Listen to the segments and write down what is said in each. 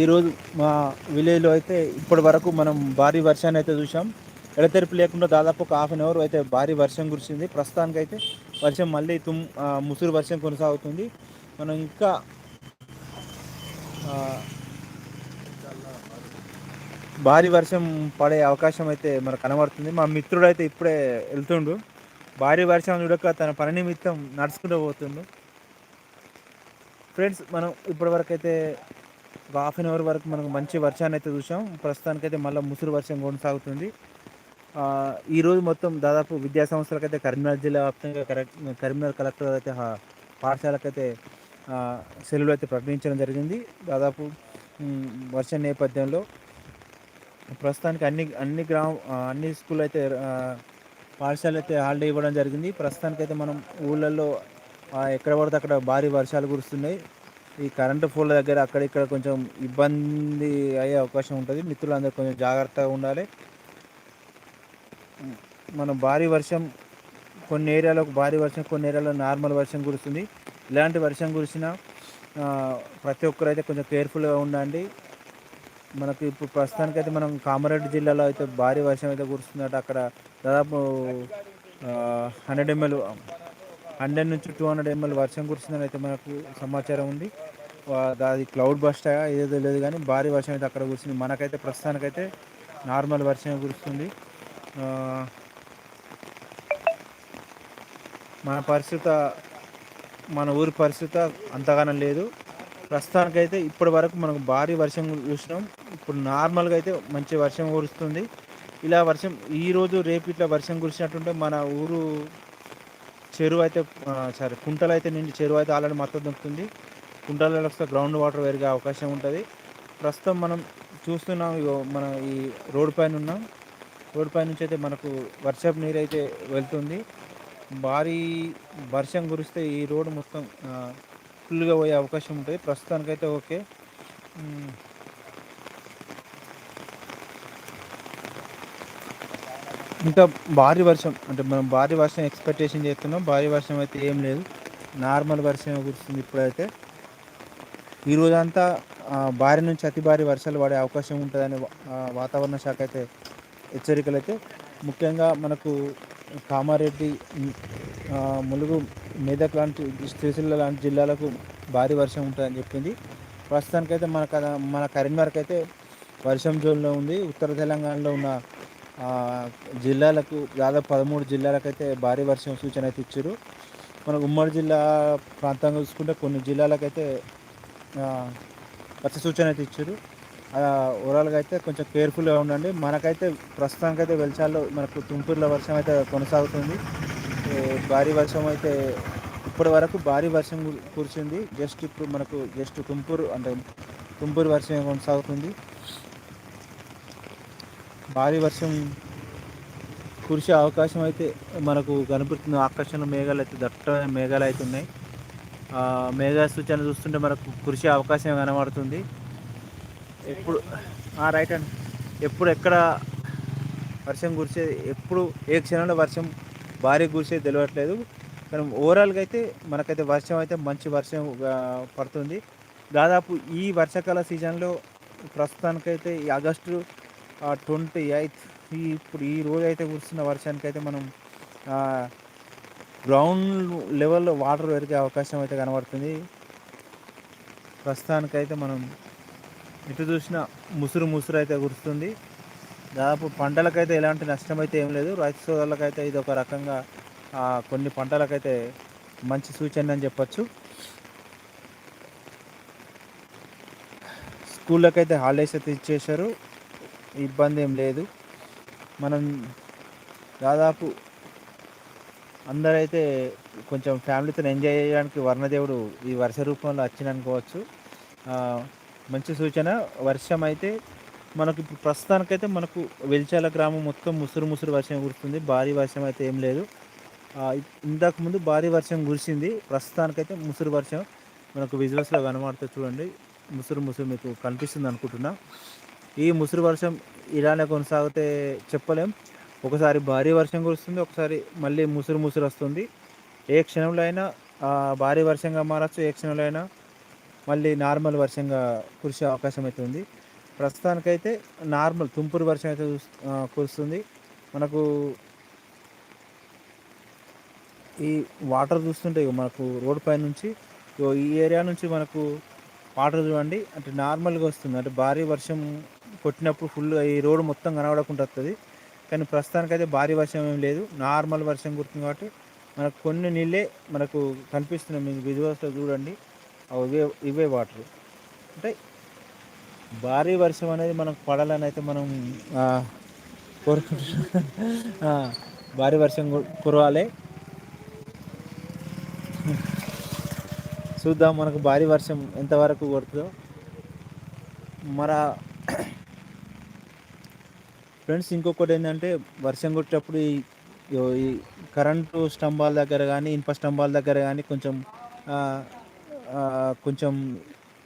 ఈరోజు మా విలేజ్లో అయితే ఇప్పటి వరకు మనం భారీ వర్షాన్ని అయితే చూసాం ఎడతెరిపి లేకుండా దాదాపు ఒక హాఫ్ అన్ అవర్ అయితే భారీ వర్షం కురిసింది. ప్రస్తుతానికి అయితే వర్షం మళ్ళీ తుమ్ ముసురు వర్షం కొనసాగుతుంది. మనం ఇంకా భారీ వర్షం పడే అవకాశం అయితే మనకు కనబడుతుంది. మా మిత్రుడు అయితే ఇప్పుడే వెళ్తుండు. భారీ వర్షం చూడక తన పని నిమిత్తం నడుచుకుంటూ పోతుండు. ఫ్రెండ్స్ మనం ఇప్పటివరకు అయితే ఒక హాఫ్ అన్ అవర్ వరకు మనకు మంచి వర్షాన్ని అయితే చూసాం. ప్రస్తుతానికైతే మళ్ళీ ముసురు వర్షం కొనసాగుతుంది. ఈరోజు మొత్తం దాదాపు విద్యా సంస్థలకైతే కరీంనగర్ జిల్లా వ్యాప్తంగా కరీంనగర్ కలెక్టర్ అయితే పాఠశాలకైతే సెలవులు అయితే ప్రకటించడం జరిగింది. దాదాపు వర్ష నేపథ్యంలో ప్రస్తుతానికి అన్ని అన్ని గ్రామ అన్ని స్కూల్ అయితే పాఠశాల అయితే హాలిడే ఇవ్వడం జరిగింది. ప్రస్తుతానికైతే మనం ఊళ్ళల్లో ఎక్కడ పడితే అక్కడ భారీ వర్షాలు కురుస్తున్నాయి. ఈ కరెంటు పోల్ దగ్గర అక్కడ ఇక్కడ కొంచెం ఇబ్బంది అయ్యే అవకాశం ఉంటుంది. మిత్రులందరూ కొంచెం జాగ్రత్తగా ఉండాలి. మనం భారీ వర్షం కొన్ని ఏరియాలో భారీ వర్షం కొన్ని ఏరియాలో నార్మల్ వర్షం కురుస్తుంది. ఇలాంటి వర్షం కురిసిన ప్రతి ఒక్కరైతే కొంచెం కేర్ఫుల్గా ఉండండి. మనకు ఇప్పుడు ప్రస్తుతానికైతే మనం కామారెడ్డి జిల్లాలో అయితే భారీ వర్షం అయితే కురుస్తుందట. అక్కడ దాదాపు హండ్రెడ్ ఎంఎల్ హండ్రెడ్ నుంచి టూ హండ్రెడ్ ఎంఎల్ వర్షం కురిసిందని అయితే మనకు సమాచారం ఉంది. అది క్లౌడ్ బస్ట్ ఏదో లేదు కానీ భారీ వర్షం అయితే అక్కడ కురిసింది. మనకైతే ప్రస్తుతానికైతే నార్మల్ వర్షం కురుస్తుంది. మన పరిస్థితి మన ఊరి పరిస్థితి అంతగానం లేదు. ప్రస్తుతానికైతే ఇప్పటి వరకు మనకు భారీ వర్షం చూసినాం ఇప్పుడు నార్మల్గా అయితే మంచి వర్షం కురుస్తుంది. ఇలా వర్షం ఈరోజు రేపు ఇట్లా వర్షం కురిసినట్టుంటే మన ఊరు చెరువు అయితే సరే కుంటలు అయితే నిండి చెరువు అయితే ఆల్రెడీ మద్దతు దొరుకుతుంది కుంటలలో వస్తే గ్రౌండ్ వాటర్ పెరిగే అవకాశం ఉంటుంది. ప్రస్తుతం మనం చూస్తున్నాం మన ఈ రోడ్డు పైన ఉన్నాం. రోడ్డు పై నుంచి అయితే మనకు వర్షపు నీరు అయితే వెళ్తుంది. భారీ వర్షం కురిస్తే ఈ రోడ్డు మొత్తం ఫుల్గా పోయే అవకాశం ఉంటుంది. ప్రస్తుతానికైతే ఓకే. ఇంకా భారీ వర్షం అంటే మనం భారీ వర్షం ఎక్స్పెక్టేషన్ చేస్తున్నాం. భారీ వర్షం అయితే ఏం లేదు. నార్మల్ వర్షం కురుస్తుంది ఇప్పుడైతే. ఈ రోజంతా భారీ నుంచి అతి భారీ వర్షాలు పడే అవకాశం ఉంటుందని వాతావరణ శాఖ అయితే హెచ్చరికలు అయితే ముఖ్యంగా మనకు కామారెడ్డి ములుగు మెదక్ లాంటి శ్రీశైలం లాంటి జిల్లాలకు భారీ వర్షం ఉంటుందని చెప్పింది. ప్రస్తుతానికైతే మన మన కరీంనగర్కి అయితే వర్షం జోన్లో ఉంది. ఉత్తర తెలంగాణలో ఉన్న జిల్లాలకు దాదాపు పదమూడు జిల్లాలకైతే భారీ వర్షం సూచన అయితే ఇచ్చారు. మన ఉమ్మడి జిల్లా ప్రాంతంగా చూసుకుంటే కొన్ని జిల్లాలకైతే వర్ష సూచన అయితే ఇచ్చారు. ఓవరాల్గా అయితే కొంచెం కేర్ఫుల్గా ఉండండి. మనకైతే ప్రస్తుతానికైతే వెలిచాల్లో మనకు తుంపూరులో వర్షం అయితే కొనసాగుతుంది. భారీ వర్షం అయితే ఇప్పటి వరకు భారీ వర్షం కురిసింది. జస్ట్ ఇప్పుడు మనకు జస్ట్ తుంపూరు అంటే తుంపూరు వర్షం కొనసాగుతుంది. భారీ వర్షం కురిసే అవకాశం అయితే మనకు కనిపిస్తుంది ఆకర్షణ మేఘాలు అయితే దట్ట మేఘాలు అయితే ఉన్నాయి. మేఘా సూచన చూస్తుంటే మనకు కురిసే అవకాశం కనబడుతుంది. ఎప్పుడు రైట్ అండి ఎప్పుడు ఎక్కడ వర్షం కురిసేది ఎప్పుడు ఏ క్షణంలో వర్షం భారీ కురిసేది తెలియట్లేదు కానీ ఓవరాల్గా అయితే మనకైతే వర్షం అయితే మంచి వర్షం పడుతుంది. దాదాపు ఈ వర్షాకాల సీజన్లో ప్రస్తుతానికైతే ఈ ఆగస్టు ట్వంటీ ఎయిత్ ఈ ఇప్పుడు ఈ రోజు అయితే కురుస్తున్న వర్షానికి అయితే మనం గ్రౌండ్ లెవెల్లో వాటర్ పెరిగే అవకాశం అయితే కనబడుతుంది. ప్రస్తుతానికైతే మనం ఎటు చూసిన ముసురు ముసురు అయితే కురుస్తుంది. దాదాపు పంటలకైతే ఎలాంటి నష్టం అయితే ఏం లేదు. రైతు సోదరులకైతే ఇది ఒక రకంగా కొన్ని పంటలకైతే మంచి సూచన అని చెప్పచ్చు. స్కూళ్ళకైతే హాలిడేస్ అయితే ఇచ్చేశారు. ఇబ్బంది ఏం లేదు. మనం దాదాపు అందరైతే కొంచెం ఫ్యామిలీతో ఎంజాయ్ చేయడానికి వర్ణదేవుడు ఈ వర్ష రూపంలో వచ్చిననుకోవచ్చు మంచి సూచన. వర్షం అయితే మనకు ఇప్పుడు ప్రస్తుతానికైతే మనకు వెల్చాల గ్రామం మొత్తం ముసురు ముసురు వర్షం కురుస్తుంది. భారీ వర్షం అయితే ఏం లేదు. ఇంతకు ముందు భారీ వర్షం కురిసింది. ప్రస్తుతానికైతే ముసురు వర్షం మనకు విజువల్స్లో కనబడుతుంది చూడండి. ముసురు ముసురు మీకు కనిపిస్తుంది అనుకుంటున్నా. ఈ ముసురు వర్షం ఇలానే కొనసాగితే చెప్పలేం. ఒకసారి భారీ వర్షం కురుస్తుంది ఒకసారి మళ్ళీ ముసురు ముసురు వస్తుంది. ఏ క్షణంలో అయినా భారీ వర్షంగా మారచ్చు ఏ క్షణంలో అయినా మళ్ళీ నార్మల్ వర్షంగా కురిసే అవకాశం అయితే ఉంది. ప్రస్తుతానికైతే నార్మల్ తుంపురు వర్షం అయితే కురుస్తుంది. మనకు ఈ వాటర్ చూస్తుంటే మనకు రోడ్ పై నుంచి ఈ ఏరియా నుంచి మనకు వాటర్ చూడండి. అంటే నార్మల్గా వస్తుంది. అంటే భారీ వర్షం కొట్టినప్పుడు ఫుల్ ఈ రోడ్డు మొత్తం కనబడకుండా వస్తుంది కానీ ప్రస్తుతానికైతే భారీ వర్షం ఏం లేదు. నార్మల్ వర్షం కుడుతుంది కాబట్టి మనకు కొన్ని నీళ్ళే మనకు కనిపిస్తున్నాయి. మీకు విజువల్స్లో చూడండి. ఇవే ఇవే వాటర్ అంటే భారీ వర్షం అనేది మనకు పడాలని అయితే మనం కోరుకుంటున్నాం. భారీ వర్షం కురవాలి. చూద్దాం మనకు భారీ వర్షం ఎంతవరకు కొడుతుందో. మన ఫ్రెండ్స్ ఇంకొకటి ఏంటంటే వర్షం కొట్టేటప్పుడు ఈ కరెంటు స్తంభాల దగ్గర కానీ ఇనుప స్తంభాల దగ్గర కానీ కొంచెం కొంచెం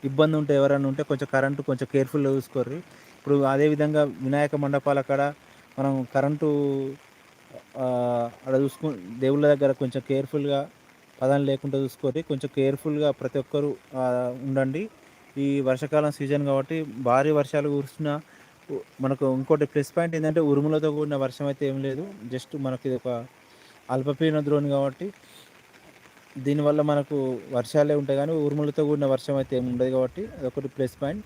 ఇబ్బంది ఉంటే ఎవరైనా ఉంటే కొంచెం కరెంటు కొంచెం కేర్ఫుల్గా చూసుకోర్రి. ఇప్పుడు అదేవిధంగా వినాయక మండపాల అక్కడ మనం కరెంటు అక్కడ చూసుకు దేవుళ్ళ దగ్గర కొంచెం కేర్ఫుల్గా పదం లేకుండా చూసుకోరి కొంచెం కేర్ఫుల్గా ప్రతి ఒక్కరు ఉండండి. ఈ వర్షాకాలం సీజన్ కాబట్టి భారీ వర్షాలు కురిసిన మనకు ఇంకోటి ప్లస్ పాయింట్ ఏంటంటే ఉరుములతో కూడిన వర్షం అయితే ఏం లేదు. జస్ట్ మనకి ఇది ఒక అల్పపీడన ద్రోణి కాబట్టి దీనివల్ల మనకు వర్షాలే ఉంటాయి కానీ ఉరుములతో కూడిన వర్షం అయితే ఏమి ఉండదు కాబట్టి అదొకటి ప్లస్ పాయింట్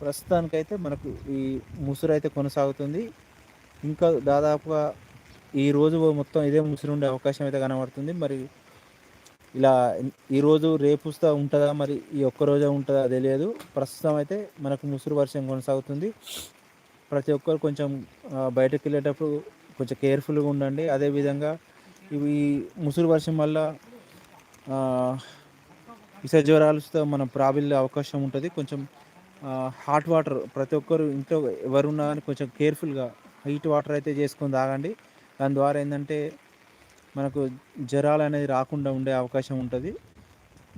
ప్రస్తుతానికైతే మనకు ఈ ముసురు అయితే కొనసాగుతుంది. ఇంకా దాదాపుగా ఈ రోజు మొత్తం ఇదే ముసురు ఉండే అవకాశం అయితే కనబడుతుంది. మరి ఇలా ఈరోజు రేపుస్తా ఉంటుందా? మరి ఈ ఒక్క రోజే ఉంటుందా? తెలియదు. ప్రస్తుతం అయితే మనకు ముసురు వర్షం కొనసాగుతుంది. ప్రతి ఒక్కరు కొంచెం బయటకు వెళ్ళేటప్పుడు కొంచెం కేర్ఫుల్గా ఉండండి. అదేవిధంగా ఇవి ముసురు వర్షం వల్ల విష జ్వరాలతో మనం ప్రాబిల్ అవకాశం ఉంటుంది. కొంచెం హాట్ వాటర్ ప్రతి ఒక్కరు ఇంట్లో ఎవరున్నా కానీ కొంచెం కేర్ఫుల్గా హీట్ వాటర్ అయితే చేసుకొని తాగండి. దాని ద్వారా ఏంటంటే మనకు జ్వరాలు అనేది రాకుండా ఉండే అవకాశం ఉంటుంది.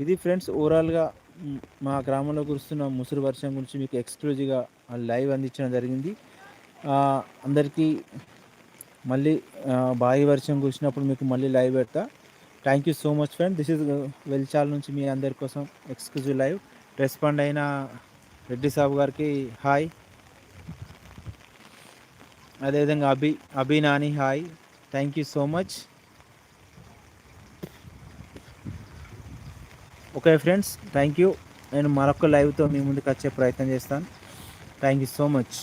ఇది ఫ్రెండ్స్ ఓవరాల్గా మా గ్రామంలో కురుస్తున్న ముసురు వర్షం గురించి మీకు ఎక్స్క్లూజివ్గా లైవ్ అందించడం జరిగింది. అందరికీ మళ్ళీ భారీ వర్షం కురిసినప్పుడు మీకు మళ్ళీ లైవ్ పెడతా. Thank you so much friend this is Velchal నుంచి మీ అందరి కోసం ఎక్స్క్లూజివ్ లైవ్. రెస్పాండ్ అయిన రెడ్డి సాబు గారికి హాయ్. అదేవిధంగా Abhi Abhi Nani hi. Thank you so much okay friends thank you నేను మరొక లైవ్తో మీ ముందుకు వచ్చే ప్రయత్నం చేస్తాను. Thank you so much